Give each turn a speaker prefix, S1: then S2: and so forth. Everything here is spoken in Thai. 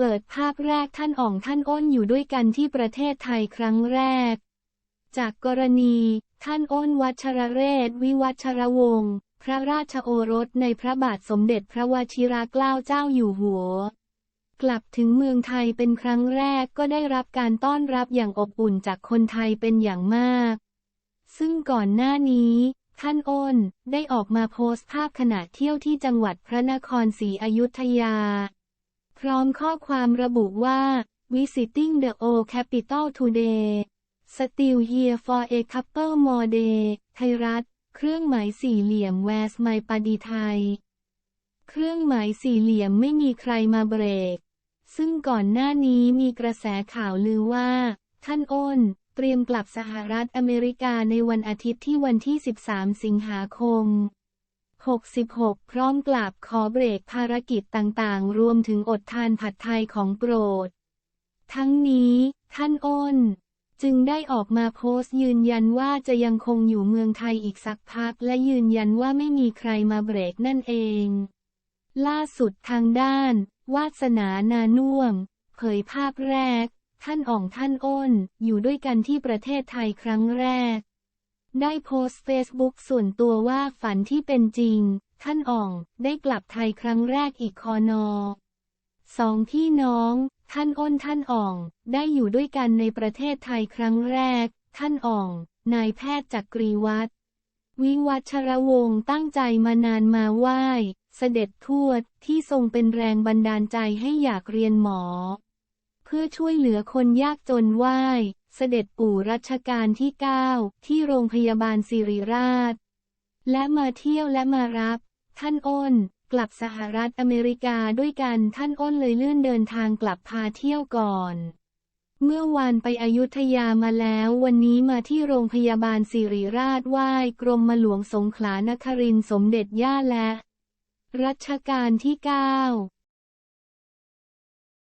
S1: เปิดภาพแรกท่านอ่องท่านอ้นอยู่ด้วยกันที่ประเทศไทยครั้งแรก จากกรณี ท่านอ้นวัชรเรศ วิวัชรวงศ์พระราชโอรสในพระบาทสมเด็จพระวชิรเกล้าเจ้าอยู่หัว กลับถึงเมืองไทยเป็นครั้งแรกก็ได้รับการต้อนรับอย่างอบอุ่นจากคนไทยเป็นอย่างมาก ซึ่งก่อนหน้านี้ท่านอ้นได้ออกมาโพสต์ภาพขณะเที่ยวที่จังหวัดพระนครศรีอยุธยา พร้อมข้อความระบุว่า visiting the old capital today still here for a couple more day ไทยรัฐ เครื่องหมายสี่เหลี่ยมแวสไมปาดีไทย เครื่องหมายสี่เหลี่ยมไม่มีใครมาเบรก ซึ่งก่อนหน้านี้มีกระแสข่าวลือว่า ท่านอ้น เตรียมกลับสหรัฐอเมริกาในวันอาทิตย์ที่วันที่ 13 สิงหาคม 66 พร้อมกลับขอเบรกภารกิจต่างๆ รวมถึงอดทานผัดไทยของโปรด ทั้งนี้ท่านอ้น จึงได้ออกมาโพสต์ยืนยันว่าจะยังคงอยู่เมืองไทยอีกสักพัก และยืนยันว่าไม่มีใครมาเบรกนั่นเอง ล่าสุดทางด้าน วาสนานานุ่วม เผยภาพแรก ท่านอ่องท่านอ้น อยู่ด้วยกันที่ประเทศไทยครั้งแรก ได้โพสต์เฟซบุ๊กส่วนตัวว่าฝันที่เป็นจริง ท่านอ่อง ได้กลับไทยครั้งแรกอีกคอนอสองพี่น้อง ท่านอ้นท่านอ่อง ได้อยู่ด้วยกันในประเทศไทยครั้งแรก ท่านอ่อง นายแพทย์จักรีวัฒน์วิวัชรวงศ์ตั้งใจมานานมาไหว้ เสด็จทวดที่ทรงเป็นแรงบันดาลใจให้อยากเรียนหมอ เพื่อช่วยเหลือคนยากจนไหว้เสด็จปู่รัชกาลที่ 9 ที่โรงพยาบาลสิริราช และมาเที่ยวและมารับ ท่านอ้น กลับสหรัฐอเมริกาด้วยกันท่านอ้นเลยเลื่อนเดินทางกลับพาเที่ยวก่อน เมื่อวานไปอยุธยามาแล้ววันนี้มาที่โรงพยาบาลสิริราชไหว้กรมมหลวงสงขลานครินสมเด็จย่าและ รัชกาลที่ 9